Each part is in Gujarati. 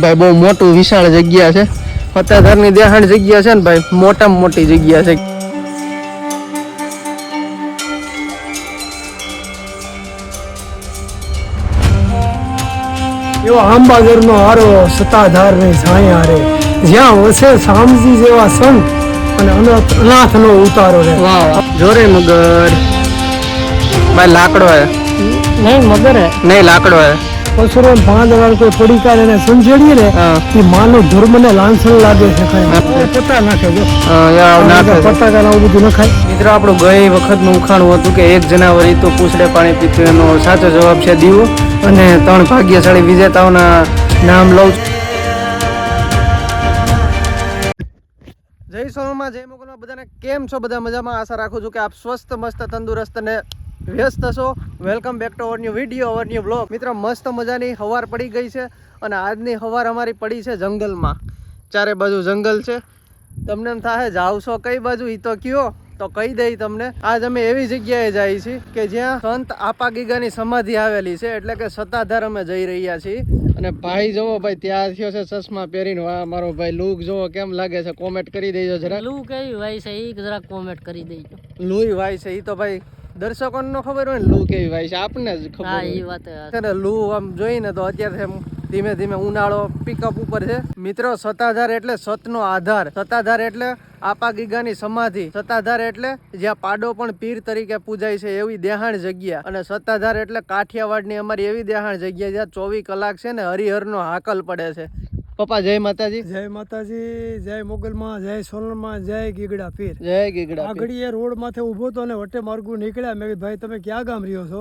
ભાઈ બહુ મોટું વિશાળ જગ્યા છે. સત્તાધારની દેહાણ જગ્યા છે ને ભાઈ મોટામાં મોટી જગ્યા છે. એવો આંબાગરનો હારો સતાધારની છાયા રે. જ્યાં વસે શામજી જેવા સંત અને અનાથ અનાથનો ઉતારો રે. જોરે મગર. ભાઈ લાકડો હે. નહીં મગર હે. નહીં લાકડો હે. પશુરો પાંચ વાર કોઈ પડીકાર કાર એને સમજેડીએ ને એ માનો ધર્મ ને લાંછન લાગે છે કઈ. પતા નાખે જો. આવું બધું નખાય. મિત્રો આપણું ગઈ વખતનું ઉખાણું હતું કે એક જનાવરી તો પૂછડે પાણી પીતું એનો સાચો જવાબ છે દીવો. અને ત્રણ ભાગ્યશાળી વિજેતાઓના નામ લઉં છું. જય સોમાં જય મોગલમાં બધાને કેમ છો? બધા મજામાં? આશા રાખું છું કે આપ સ્વસ્થ મસ્ત તંદુરસ્ત અને વ્યસ્ત છો? Welcome back to our new video our new blog મિત્રો મસ્ત મજાની હવાર પડી ગઈ છે અને આજની હવાર અમારી પડી છે જંગલમાં. ચારે બાજુ જંગલ છે. તમને એમ થાય જાવશો કઈ બાજુ? એ તો કયો. તો કહી દઈ તમને આજ અમે એવી જગ્યાએ જઈએ છીએ કે જ્યાં સંત આપા ગીગાની સમાધિ આવેલી છે એટલે કે સત્તાધાર અમે જઈ રહ્યા છીએ. અને ભાઈ જોવો ભાઈ ત્યાં થયો છે ચશ્મા પહેરીને. વાહ મારો ભાઈ લુક જોવો કેમ લાગે છે? કોમેન્ટ કરી દેજો જરા લુ એવી વાય છે એ જરાક કોમેન્ટ કરી દેજો. લુઈ ભાઈ છે એ તો ભાઈ દર્શકોને નો ખબર હોય ને લુ કેવી ભાઈ છે આપણને જ ખબર હા એ વાત ને લૂ આમ જોઈને તો અત્યારે ધીમે ધીમે ઉનાળો પિકઅપ ઉપર છે. મિત્રો સત્તાધાર એટલે સતનો આધાર. સત્તાધાર એટલે આપા ગીગાની સમાધિ. સત્તાધાર એટલે જ્યાં પાડો પણ પીર તરીકે પૂજાય છે એવી દેહાણ જગ્યા. અને સત્તાધાર એટલે કાઠિયાવાડની અમારી એવી દેહાણ જગ્યા જ્યાં ચોવીસ કલાક છે ને હરિહરનો હાકલ પડે છે. પપ્પા જય માતાજી. જય માતાજી જય મોગલમાં જય સોનલમાં જય ગીગડા પીર. જય ગીગડા આગળ એ રોડ માથે ઊભો તો ને વટે માર્ગું નીકળ્યા. મેં ભાઈ તમે ક્યાં ગામ રહ્યો છો?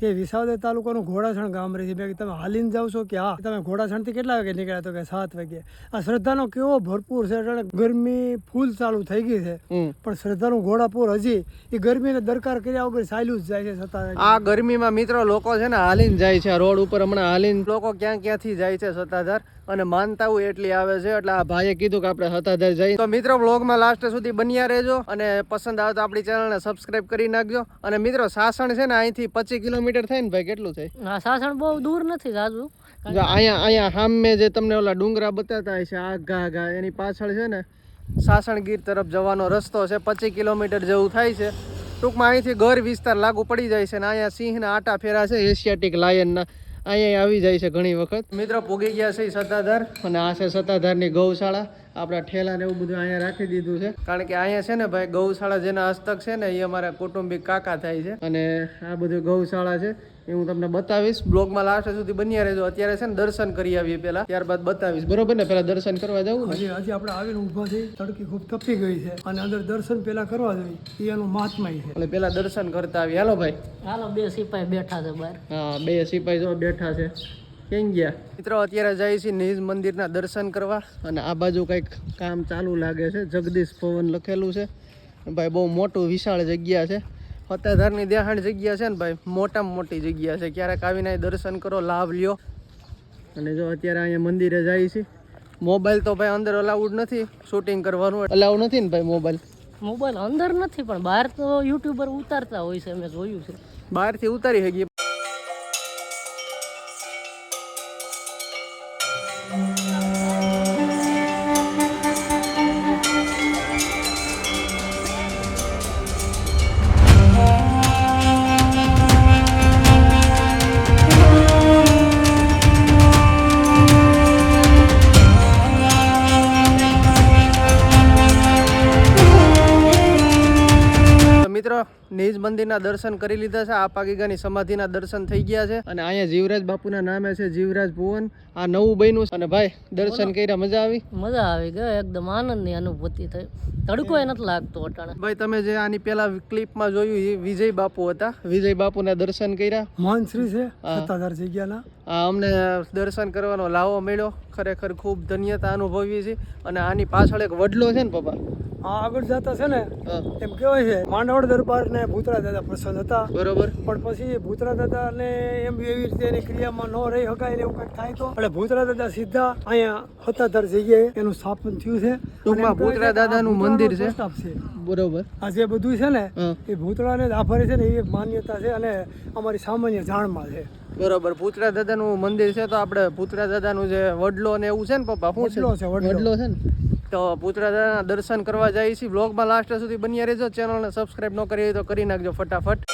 કે વિસાવદર તાલુકાનું ઘોડાસણ ગામ રહે છે. મેં તમે હાલીને જાવ છો કે હા? તમે ઘોડાસણથી કેટલા વાગે નીકળ્યા તો કે સાત વાગે? આ શ્રદ્ધાનો કેવો ભરપૂર છે. એટલે ગરમી ફૂલ ચાલુ થઈ ગઈ છે. પણ શ્રદ્ધાનું ઘોડાપુર હજી એ ગરમીને દરકાર કર્યા વગર ચાલ્યું જ જાય છે સત્તા આ ગરમીમાં મિત્રો લોકો છે ને હાલીને જાય છે. રોડ ઉપર હમણાં હાલીને લોકો ક્યાં ક્યાંથી જાય છે સત્તાધાર? અને માનતાઓ એટલી આવે છે. એટલે આ ભાઈએ કીધું કે આપણે હતાધર જઈ. તો મિત્રો બ્લોગમાં લાસ્ટ સુધી બન્યા રહેજો અને પસંદ આવે તો આપણી ચેનલને સબસ્ક્રાઇબ કરી નાખજો. અને મિત્રો સાસણ છે ને અહીંથી પચીસ કિલોમીટર થાય ને ભાઈ કેટલું થાય? આ સાસણ બહુ દૂર નથી સાજુ અહીંયા અહીંયા સામે જે તમને ઓલા ડુંગરા બતાવતા હોય છે આઘા ઘા એની પાછળ છે ને સાસણ ગીર તરફ જવાનો રસ્તો છે પચીસ કિલોમીટર જેવું થાય છે. ટૂંકમાં અહીંથી ઘર વિસ્તાર લાગુ પડી જાય છે ને અહીંયા સિંહના આટા ફેરા છે એશિયાટિક લાયનના અહીંયા આવી જાય છે ઘણી વખત. મિત્રો પૂગી ગયા છે સત્તાધાર. અને આ છે સત્તાધારની ગૌશાળા. આપણા ઠેલા ને એવું બધું અહીંયા રાખી દીધું છે. કારણ કે અહીંયા છે ને ભાઈ ગૌશાળા જેના હસ્તક છે ને એ અમારા કૌટુંબિક કાકા થાય છે. અને આ બધું ગૌશાળા છે એ હું તમને બતાવીશ. બ્લોગમાં લાસ્ટ સુધી બન્યા રહેજો. અત્યારે છે ને દર્શન કરી આવીએ પેલા ત્યારબાદ બતાવીશ. બરોબર ને? પેલા દર્શન કરવા જવું ને? હજી હજી આપણે આવીને ઊભા થઈ તડકી ખૂબ તપી ગઈ છે. અને અંદર દર્શન પેલા કરવા જોઈએ. એનું મહાત્મા છે. એટલે પેલા દર્શન કરતા આવી હાલો ભાઈ. હાલો બે સિપાહી બેઠા છે બહાર. હા બે સિપાહી જો બેઠા છે. કેમ ગયા? મિત્રો અત્યારે જાય છે નિજ મંદિરના દર્શન કરવા અને આ બાજુ કંઈક કામ ચાલુ લાગે છે. જગદીશ ભવન લખેલું છે. ભાઈ બહુ મોટું વિશાળ જગ્યા છે. સત્તાધારની દેહાણ જગ્યા છે ને ભાઈ મોટામાં મોટી જગ્યા છે. ક્યારેક આવીને દર્શન કરો લાભ લ્યો. અને જો અત્યારે અહીંયા મંદિરે જાય છે મોબાઈલ તો ભાઈ અંદર અલાઉડ નથી શૂટિંગ કરવાનું. અલાઉડ નથી ને ભાઈ મોબાઈલ? મોબાઈલ અંદર નથી પણ બહાર તો યુટ્યુબર ઉતારતા હોય છે મેં જોયું છે. બહારથી ઉતારી શકીએ. તો મંદિરના દર્શન કરી લીધા છે. આ પાગીગાની સમાધિના દર્શન થઈ ગયા છે. અને અહીંયા જીવરાજ બાપુના નામે છે જીવરાજ ભુવન. આ નવું બન્યું છે. અને ભાઈ દર્શન કર્યા મજા આવી? મજા આવી ગઈ એકદમ આનંદની અનુભૂતિ થઈ. તડકો એ નથી લાગતો અટાણે. ભાઈ તમે જે આની પેલા ક્લિપમાં જોયું એ વિજય બાપુ હતા. વિજય બાપુના દર્શન કર્યા? મહાનશ્રી છે સત્તાધાર જગ્યાના. આ અમને દર્શન કરવાનો લાવો મળ્યો. ખરેખર ખૂબ ધન્યતા અનુભવીએ છીએ અને આની પાછળ એક વડલો છે ને પપ્પા? હા આગળ જતા છે ને એમ કહેવાય છે માંડવડ દરબાર ને ભૂતરા દાદા પ્રસન્ન હતા. બરોબર. પણ પછી ભૂતરા દાદા ને એમ એવી રીતે એની ક્રિયામાં ન રહી શકાય એવું કંઈક થાય તો. એટલે ભૂતરા દાદા સીધા અહીંયા હતાધર જગ્યાએ એનું સ્થાપન થયું છે. ટૂંકમાં ભૂતરા દાદા નું મંદિર છે. બરોબર. આ જે બધું છે ને એ ભૂતળાને ને આભારી છે ને એ માન્યતા છે અને અમારી સામાન્ય જાણમાં છે. બરોબર. ભૂતરા દાદાનું મંદિર છે તો આપણે ભૂતરા દાદાનું જે વડલો ને એવું છે ને પપ્પા શું છે, વડલો. વડલો. છે ને? તો ભૂતરા દર્શન કરવા જાય છે. બ્લોગમાં લાસ્ટ સુધી બન્યા રહેજો. ચેનલને સબસ્ક્રાઇબ ન કરી હોય તો કરી નાખજો ફટાફટ.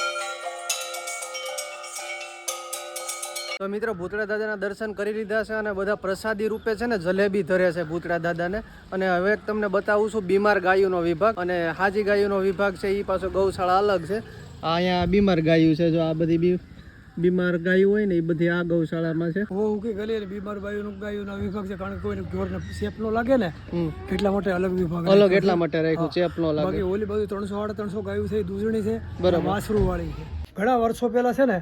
તો મિત્રો ભૂતળા દાદાના દર્શન કરી લીધા છે અને બધા પ્રસાદી રૂપે છે ને જલેબી ધરે છે ભૂતળા દાદાને અને હવે તમને બતાવું છું બીમાર ગાયોનો વિભાગ અને હાજી ગાયોનો વિભાગ છે એ પાછો ગૌશાળા અલગ છે. આ અહીંયા બીમાર ગાયું છે જો આ બધી બી બીમાર ગાયું હોય ને એ બધી આ ગૌશાળામાં છે. બહુ ઉકી ગલી અને બીમાર બાયુનું ગાયુંનો વિભાગ છે કારણ કે કોઈને ઘોરને ચેપ નો લાગે ને. એટલા માટે અલગ વિભાગ અલગ એટલા માટે રાખ્યું ચેપ નો લાગે. બાકી ઓલી બાજુ ત્રણસો વાળા ત્રણસો ગાયું છે દૂધણી છે બરાબર. વાસરું વાળી છે. ઘણા વર્ષો પહેલા છે ને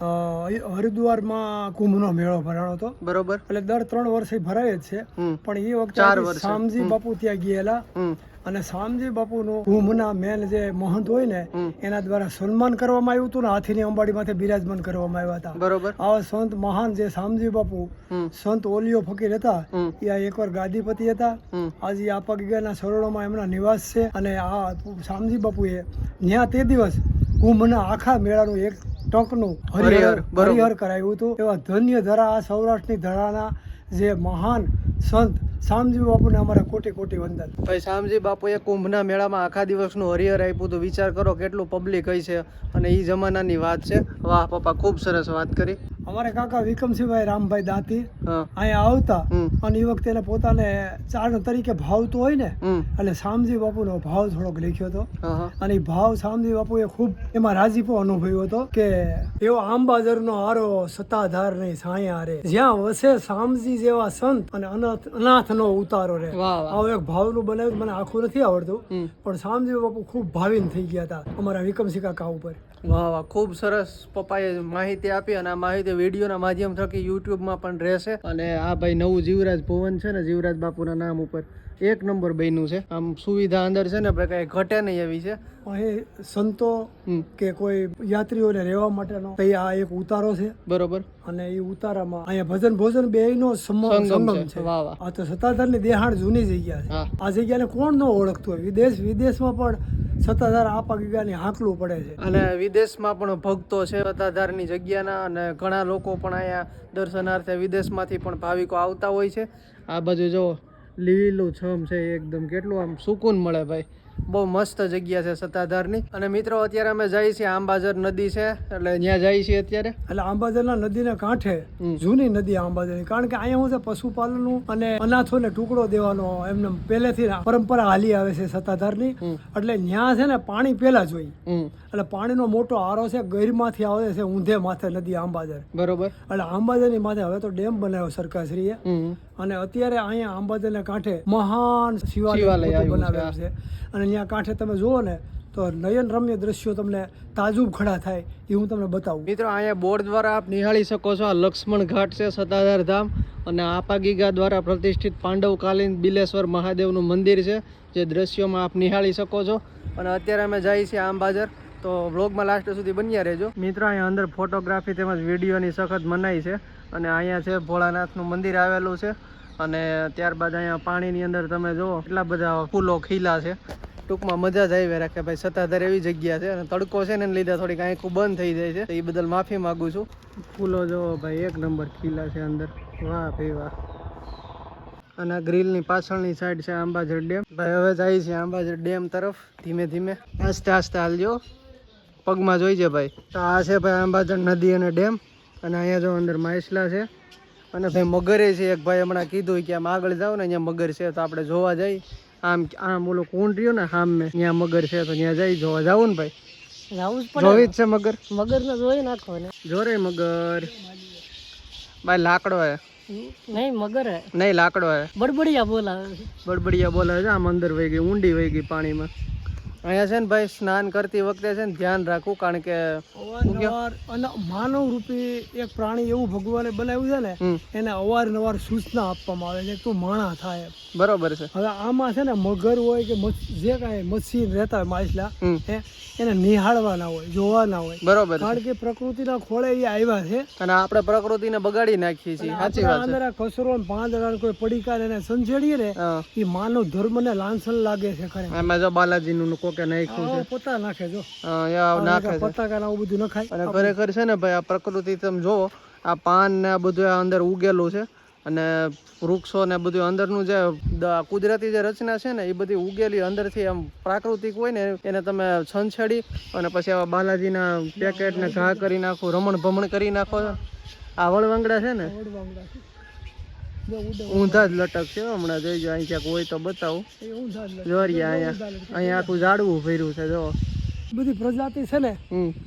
હરિદ્વારમાં કુંભનો મેળો ભરાણો હતો. બરોબર. એટલે દર ત્રણ વર્ષે ભરાય જ છે. પણ એ વખતે. શામજી બાપુ ત્યાં ગયેલા. અને શામજી બાપુનું કુંભના મેન જે મહંત હોય ને એના દ્વારા સન્માન કરવામાં આવ્યું હતું ને હાથીની અંબાડી માથે બિરાજમાન કરવામાં આવ્યા હતા. બરોબર. આવા સંત મહાન જે શામજી બાપુ સંત ઓલિયો ફકીર હતા એ આ એકવાર ગાદીપતિ હતા. આજે આપા ગીગાના સરોવરોમાં એમના નિવાસ છે. અને આ શામજી બાપુએ ત્યાં તે દિવસ કુંભના આખા મેળાનું એક ટંકનું હરિહર, હરિહર કરાવ્યું હતું. એવા ધન્ય ધરા આ સૌરાષ્ટ્રની ધરાના જે મહાન સંત શામજી બાપુને અમારા કોટી કોટી વંદન. ભાઈ શામજી બાપુએ કુંભના મેળામાં આખા દિવસનું હરિહર આપ્યું તો વિચાર કરો કેટલું પબ્લિક હોય છે અને એ જમાનાની વાત છે. વાહ પપ્પા ખૂબ સરસ વાત કરી. અમારે કાકા વિક્રમસિંહભાઈ રામભાઈ દાતી અહીંયા આવતા અને એ વખતે એને પોતાને ચારણ તરીકે ભાવતો હોય ને એટલે શામજી બાપુનો ભાવ થોડોક લખ્યો હતો. અને એ ભાવ શામજી બાપુએ ખૂબ એમાં રાજીપો અનુભવ્યો હતો કે એવો આંબાજરનો આરો સત્તાધાર નહીં સાયા રે. જ્યાં વસે શામજી જેવા સંત અને અનાથ અનાથનો ઉતારો રે. આવો એક ભાવ એક ભાવનું બનાવ્યું મને આખું નથી આવડતું. પણ શામજી બાપુ ખૂબ ભાવિન થઈ ગયા હતા અમારા વિક્રમસિંહ કાકા ઉપર. વાહ વાહ, ખૂબ સરસ પપ્પાએ માહિતી આપી અને આ માહિતી વિડીયોના માધ્યમ થકી યુટ્યુબમાં પણ રહેશે. અને આ ભાઈ નવું જીવરાજ ભવન છે ને, જીવરાજ બાપુના નામ ઉપર. એક નંબર બન્યું છે. આમ સુવિધા અંદર છે ને કઈ ઘટે નહીં એવી છે. અહીં સંતો કે કોઈ યાત્રીઓને રહેવા માટેનો આ એક ઉતારો છે. બરોબર. અને એ ઉતારામાં અહીંયા ભજન ભોજન બે નો સંગમ છે. આ તો સત્તાધારની દેહાણ જૂની જગ્યા છે. આ જગ્યાને કોણ ન ઓળખતું હોય. વિદેશ વિદેશમાં પણ સત્તાધાર આ ગીગાની હાંકલું પડે છે. અને વિદેશમાં પણ ભક્તો છે સત્તાધારની જગ્યાના અને ઘણા લોકો પણ અહીંયા દર્શનાર્થે વિદેશમાંથી પણ ભાવિકો આવતા હોય છે. આ બાજુ જો લીલું છમ છે એકદમ કેટલું આમ સુકૂન મળે ભાઈ. બહુ મસ્ત જગ્યા છે સત્તાધારની. અને મિત્રો અત્યારે અમે જઈએ છીએ આંબાજર નદી છે. એટલે ત્યાં જઈએ છીએ અત્યારે. એટલે આંબાજરના નદીના કાંઠે જૂની નદી આંબાજરની. કારણ કે અહીંયા હું છે પશુપાલનનું અને અનાથોને ટુકડો દેવાનો એમને પહેલેથી પરંપરા હાલી આવે છે સત્તાધારની. એટલે ત્યાં છે ને પાણી પહેલા જોઈ એટલે પાણીનો મોટો આરો છે ગૈરમાંથી આવે છે ઊંધે માથે નદી આંબાજર. બરોબર. એટલે આંબાજરની માથે હવે તો ડેમ બનાવ્યો સરકારશ્રીએ. અને અત્યારે અહીંયા આંબાજરના કાંઠે મહાન શિવાલય બનાવેલું છે. અને ત્યાં કાંઠે તમે જુઓ ને, તો નયન રમ્ય દ્રશ્યો તમને તાજુબ ખડા થાય એ હું તમને બતાવું. મિત્રો, અહીંયા બોર્ડ દ્વારા આપ નિહાળી શકો છો, આ લક્ષ્મણ ઘાટ છે સત્તાધાર ધામ અને આપાગીગા દ્વારા પ્રતિષ્ઠિત પાંડવકાલીન બિલેશ્વર મહાદેવનું મંદિર છે, જે દ્રશ્યોમાં આપ નિહાળી શકો છો. અને અત્યારે અમે જઈએ છીએ આંબાજર, તો વ્લોગમાં લાસ્ટ સુધી બન્યા રહેજો. મિત્રો, અહીંયા અંદર ફોટોગ્રાફી તેમજ વિડીયોની સખત મનાઈ છે અને અહીંયા છે ભોળાનાથનું મંદિર આવેલું છે. અને ત્યારબાદ અહીંયા પાણીની અંદર તમે જુઓ એટલા બધા ફૂલો ખીલા છે. ટૂંકમાં મજા જ આવી રાખે ભાઈ, સત્તાધાર એવી જગ્યા છે અને તડકો છે ને એને લીધે થોડીક આંખું બંધ થઈ જાય છે. એ બદલ માફી માંગુ છું. ફૂલો જુઓ ભાઈ, એક નંબર ખીલા છે અંદર. વાહ ભાઈ વાહ. અને આ ગ્રીલની પાછળની સાઈડ છે આંબાજર ડેમ. ભાઈ, હવે જાય છે આંબાજર ડેમ તરફ. ધીમે ધીમે. આસ્તે આસ્તે હાલજો. પગમાં જોઈજે ભાઈ. તો આ છે ભાઈ આંબાજર નદી અને ડેમ. અને અહીંયા જો અંદર માછલા છે. અને ભાઈ મગરે છે એક ભાઈ હમણાં કીધું કે આમ આગળ જાવ ને અહીંયા મગર છે તો આપણે જોવા જઈ. આમ આમ ઓલો કુંડ રહ્યો ને આમ મેં ત્યાં મગર છે તો ત્યાં જઈ જોવા. જાવું ને ભાઈ. જોવી જ છે મગર? મગરને જોઈ નાખો ને. જોરે મગર. ભાઈ લાકડો હે. નહીં મગર હે. નહીં લાકડો હે. બડબડિયા બોલાવે છે. બડબડિયા બોલે છે આમ અંદર વહી ગઈ ઊંડી વહી ગઈ પાણીમાં. અહીંયા છે ને ભાઈ સ્નાન કરતી વખતે છે ને ધ્યાન રાખવું કારણ કે માનવ રૂપી એક પ્રાણી એવું ભગવાને બનાવ્યું છે ને એને અવારનવાર સૂચના આપવામાં આવે છે તું માણા થાય બરોબર છે. હવે આમાં છે ને મગર હોય કે જે કાંઈ મચ્છી રહેતા હોય માછલા એને નિહાળવાના હોય જોવાના હોય. બરોબર કારણ કે પ્રકૃતિના ખોળે એ આવ્યા છે. અને આપણે પ્રકૃતિને બગાડી નાખીએ છીએ. સાચી વાત અંદર કચરો પાંદડા કોઈ પડીકા એને સંજેડીએ ને એ માનવ ધર્મને લાંછન લાગે છે ખરે. એમાં જો બાલાજીનું કોકે નાખ્યું છે પોતા નાખે જો. હા, આ નાખે છે. પતાકા આવું બધું નખાય. અને ખરેખર છે ને ભાઈ આ પ્રકૃતિ તમે જોવો આ પાન ને આ બધું આ અંદર ઉગેલું છે. અને વૃક્ષો ને બધું અંદરનું જે કુદરતી જે રચના છે ને એ બધી ઉગેલી અંદરથી આમ પ્રાકૃતિક હોય ને એને તમે છંછેડી અને પછી આવા બાલાજીના પેકેટ ને ઘા કરી નાખો રમણ ભમણ કરી નાખો આ વળવાંગડા છે ને? ઊંધા જ લટક છે હમણાં જોઈજો અહીં ક્યાંક હોય તો બતાવું. જોરિયા જો અહીંયા અહીંયા આખું ઝાડવું ભર્યું છે જો. બધી પ્રજાતિ છે ને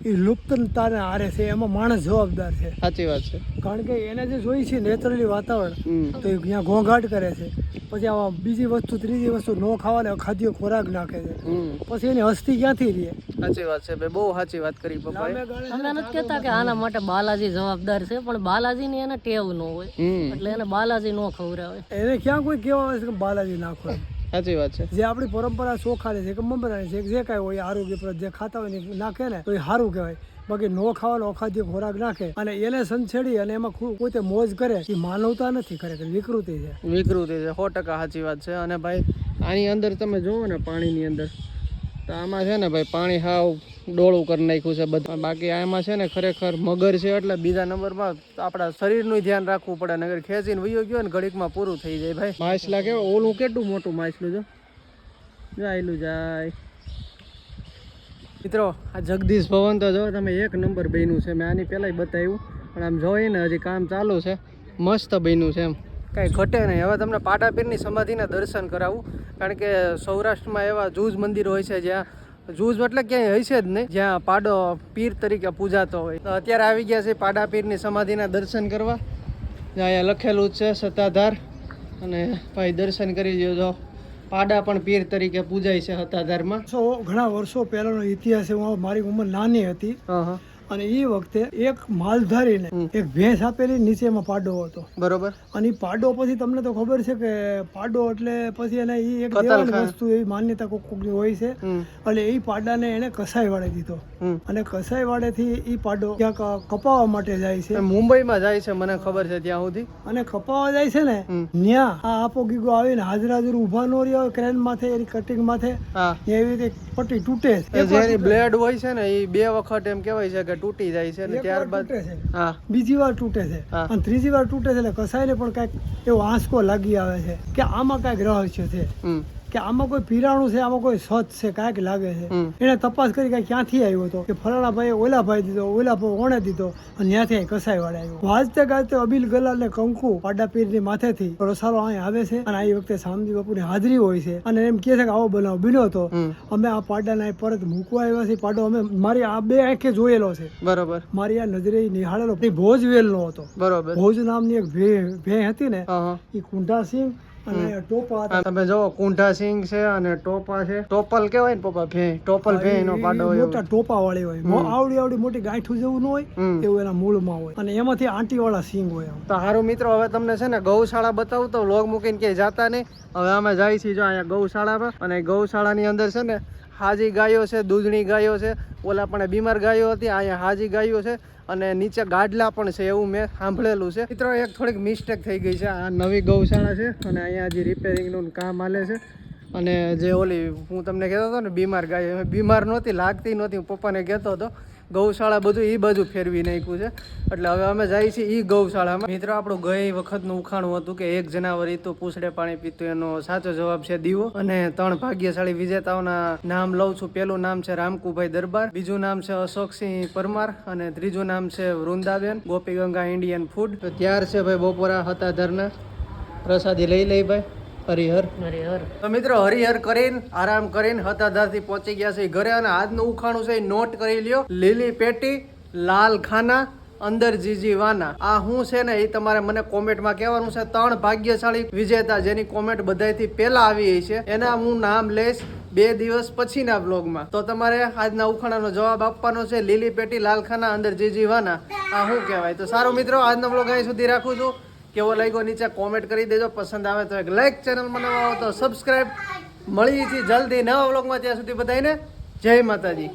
એ લુપ્તતાને હારે છે એમાં માણસ જવાબદાર છે. સાચી વાત છે. કારણ કે એને જે જોઈ છે નેચરલી વાતાવરણ તો એ ત્યાં ઘોંઘાટ કરે છે. પછી આવા બીજી વસ્તુ ત્રીજી વસ્તુ ન ખાવાને ખાદ્ય ખોરાક નાખે છે. પછી એની હસ્તી ક્યાંથી રહે? સાચી વાત છે ભાઈ બહુ સાચી વાત કરી પપ્પાએ. તમે નથી કહેતા કે આના માટે બાલાજી જવાબદાર છે પણ બાલાજીની એને ટેવ ન હોય. એટલે એને બાલાજી ન ખવડાવે. એને ક્યાં કોઈ કહેવા આવે છે કે બાલાજી ના એમ. સાચી વાત છે. જે આપણી પરંપરા ચોખાની છે કે મમરાની છે જે કાંઈ હોય આરોગ્યપ્રદ જે ખાતા હોય ને નાખે ને તો એ સારું કહેવાય. બાકી નો ખાવાનો અખાદ્ય ખોરાક નાખે અને એને સંછેડી અને એમાં ખૂબ પોતે મોજ કરે એ માનવતા નથી ખરેખર. વિકૃતિ છે. વિકૃતિ છે. સો ટકા સાચી વાત છે. અને ભાઈ આની અંદર તમે જુઓ ને પાણીની અંદર તો આમાં છે ને ભાઈ પાણી હાવ ડોળું કરી નાખ્યું છે બધું. બાકી આમાં છે ને ખરેખર મગર છે એટલે બીજા નંબરમાં આપણા શરીરનું ધ્યાન રાખવું પડે. નગર ખેંચીને વયો ગયો ને ઘડીકમાં પૂરું થઈ જાય ભાઈ. માછલા કેવું? ઓલું કેટલું મોટું માછલું જો જાયલું જાય. મિત્રો, આ જગદીશ ભવન તો જો તમે એક નંબર બન્યું છે. મેં આની પહેલાંય બતાવ્યું. પણ આમ જોઈને હજી કામ ચાલુ છે. મસ્ત બન્યું છે એમ. કાંઈ ઘટે નહીં. હવે તમને પાટાપીરની સમાધિના દર્શન કરાવું. કારણ કે સૌરાષ્ટ્રમાં એવા જૂજ મંદિર હોય છે જ્યાં જૂજ એટલે ક્યાંય હશે જ નહીં. જ્યાં પાડો પીર તરીકે પૂજાતો હોય. તો અત્યારે આવી ગયા છે પાડા પીરની સમાધિના દર્શન કરવા. જ્યાં અહીંયા લખેલું જ છે સત્તાધાર. અને ભાઈ દર્શન કરી લેજો પાડા પણ પીર તરીકે પૂજાય છે સત્તાધારમાં. સો ઘણા વર્ષો પહેલાનો ઇતિહાસ છે. મારી ઉંમર નાની હતી. હા હા. અને એ વખતે એક માલધારીને એક ભેંસ આપેલી નીચે એમાં પાડો હતો. બરોબર. અને એ પાડો પછી તમને તો ખબર છે કે પાડો એટલે પછી એને એ એક વસ્તુ એવી માન્યતા કોક હોય છે. એટલે એ પાડાને એને કસાઈ વાળે દીધો અને કસાઈ વાળેથી એ પાડો ક્યાંક કપાવવા માટે જાય છે. મુંબઈમાં જાય છે મને ખબર છે ત્યાં સુધી. અને કપાવવા જાય છે ને. ન્યા આ આપો ગીગો આવીને હાજર હાજર ઊભા નો રહ્યો ક્રેન માથે એની કટિંગ માથે એવી રીતે પટ્ટી તૂટે છે બ્લેડ હોય છે ને એ બે વખત એમ કહેવાય છે કે તૂટી જાય છે અને ત્યારબાદ હા. બીજી વાર તૂટે છે. અને ત્રીજી વાર તૂટે છે એટલે કસાઈને પણ કાંઈક એવો આંસકો લાગી આવે છે કે આમાં કાંઈક રહસ્ય છે. કે આમાં કોઈ પીરાણું છે આમાં કોઈ સત છે કાંઈક લાગે છે. એને તપાસ કરી કે ક્યાંથી આવ્યો હતો કે ફલાણા ભાઈ ઓલા ભાઈ દીધો ઓલા ભાઈ ઓણે દીધો અને ત્યાંથી કસાઈ વાળા આવ્યો. વાજતે ગાજતે અબીલ ગલાલ ને કંકુ પાડા પીરની માથેથી રસાલો અહીં આવે છે અને આ વખતે સામજી બાપુની હાજરી હોય છે. અને એમ કહે છે કે આવો બનાવ બન્યો હતો. અમે આ પાડાને અહીં પરત મૂકવા આવ્યા છે પાડો અમે મારી આ બે આંખે જોયેલો છે. બરોબર. મારી આ નજરે નિહાળેલો. ભોજ વેલ નો હતો. બરોબર. ભોજ નામની એક ભે હતી ને એ કુંઢાસિંહ અને ટોપા તમે જોવો કુંઢા સિંગ છે અને ટોપા છે. ટોપલ કેવાય ને પપ્પા ભે ટોપલ ભે એનો પાડો હોય મોટા ટોપા વાળી હોય. આવડી આવડી મોટી ગાંઠું જેવું ન હોય એવું એના મૂળમાં હોય. અને એમાંથી આંટી વાળા સિંગ હોય તો હારો મિત્રો હવે તમને છે ને ગૌશાળા બતાવું તો લોગ મૂકીને ક્યાંય જાતા નહીં. હવે અમે જાય છીએ જો અહીંયા ગૌશાળામાં. અને ગૌશાળાની અંદર છે ને હાજી ગાયો છે, દૂધણી ગાયો છે, ઓલા પણ બીમાર ગાયો હતી અહીંયા હાજી ગાયો છે અને નીચે ગાડલા પણ છે એવું મેં સાંભળેલું છે. મિત્રો, એક થોડીક મિસ્ટેક થઈ ગઈ છે. આ નવી ગૌશાળા છે અને અહીંયા હજી રિપેરિંગનું કામ હાલે છે અને જે ઓલી હું તમને કહેતો હતો ને, બીમાર ગાયો. બીમાર નહોતી, લાગતી નહોતી, હું પપ્પાને કહેતો હતો. ગૌશાળા બધું એ બાજુ ફેરવી નાખ્યું છે. એટલે હવે અમે જઈએ છીએ એ ગૌશાળામાં. મિત્રો, આપણું ગઈ વખતનું ઉખાણું હતું કે એક જનાવર એ તો પૂછડે પાણી પીતું, એનો સાચો જવાબ છે દીવો. અને ત્રણ ભાગ્યશાળી વિજેતાઓના નામ લઉં છું. પેલું નામ છે રામકુભાઈ દરબાર, બીજું નામ છે અશોકસિંહ પરમાર, અને ત્રીજું નામ છે વૃંદાબેન ગોપી ગંગા ઇન્ડિયન ફૂડ. તો ત્યાર છે ભાઈ બપોરા હતા ધરના. પ્રસાદી લઈ લઈ ભાઈ. હરિહર. હરિહર. તો મિત્રો હરિહર કરીને આરામ કરીને હતાધારથી પહોંચી ગયા છે ઘરે અને આજનું ઉખાણું છે નોટ કરી લ્યો. લીલી પેટી લાલ ખાના અંદર જીજી વાના. આ હું છે ને એ તમારે મને કોમેન્ટમાં કહેવાનું છે. ત્રણ ભાગ્યશાળી વિજેતા જેની કોમેન્ટ બધાથી પહેલા આવી છે. એના હું નામ લઈશ બે દિવસ પછીના બ્લોગમાં તો તમારે આજના ઉખાણાનો જવાબ આપવાનો છે. લીલી પેટી લાલખાના અંદર જીજી વાના. આ શું કહેવાય. તો સારું મિત્રો આજનો બ્લોગ અહીં સુધી રાખું છું. કેવો લાગ્યો નીચે કોમેન્ટ કરી દેજો. પસંદ આવે તો એક લાઈક ચેનલ બનાવો તો સબસ્ક્રાઈબ મળી છીએ જલ્દી નવા વ્લોગમાં ત્યાં સુધી બધાને જય માતાજી.